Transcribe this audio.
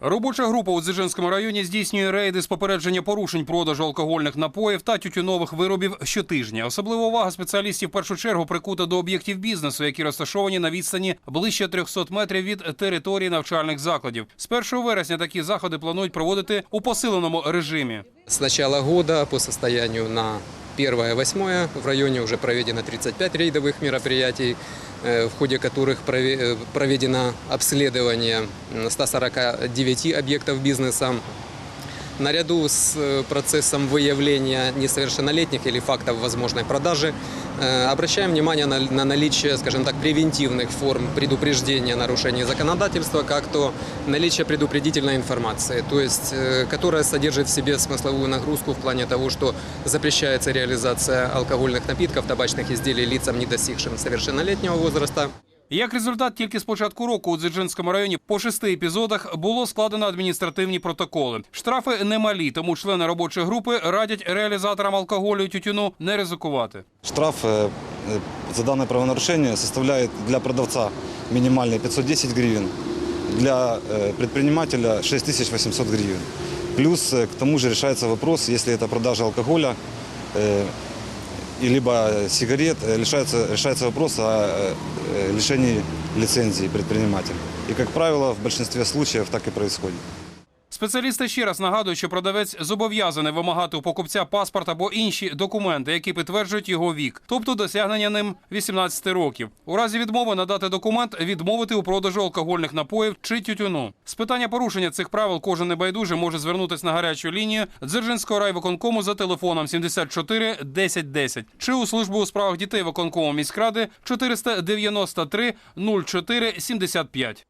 Робоча група у Дзержинському районі здійснює рейди з попередження порушень продажу алкогольних напоїв та тютюнових виробів щотижня. Особлива увага спеціалістів в першу чергу прикута до об'єктів бізнесу, які розташовані на відстані ближче 300 метрів від території навчальних закладів. З 1 вересня такі заходи планують проводити у посиленому режимі. С начала года по состоянию на 1-8 в районе уже проведено 35 рейдовых мероприятий, э, в ходе которых прове- э, проведено обследование м, 149 объектов бизнеса. Наряду с э, процессом выявления несовершеннолетних или фактов возможной продажи э, обращаем внимание на, на наличие, скажем так, превентивных форм предупреждения нарушений законодательства, как то наличие предупредительной информации, то есть э, которая содержит в себе смысловую нагрузку в плане того, что запрещается реализация алкогольных напитков, табачных изделий лицам, не достигшим совершеннолетнего возраста. Як результат, тільки з початку року у Дзержинському районі по шести епізодах було складено адміністративні протоколи. Штрафи немалі, тому члени робочої групи радять реалізаторам алкоголю і тютюну не ризикувати. Штраф э, э, за данное правонарушение составляет для продавца минимальный 510 гривен, для э, предпринимателя 6800 гривен. Плюс э, к тому же решается вопрос, если это продажа алкоголя э, и либо сигарет, э, решается, решается вопрос о э, э, лишении лицензии предпринимателя. И, как правило, в большинстве случаев так и происходит. Спеціалісти ще раз нагадують, що продавець зобов'язаний вимагати у покупця паспорт або інші документи, які підтверджують його вік, тобто досягнення ним 18 років. У разі відмови надати документ, відмовити у продажу алкогольних напоїв чи тютюну. З питання порушення цих правил кожен небайдужий може звернутися на гарячу лінію Дзержинського райвиконкому за телефоном 74 10 10 чи у службу у справах дітей виконкому міськради 493 04 75.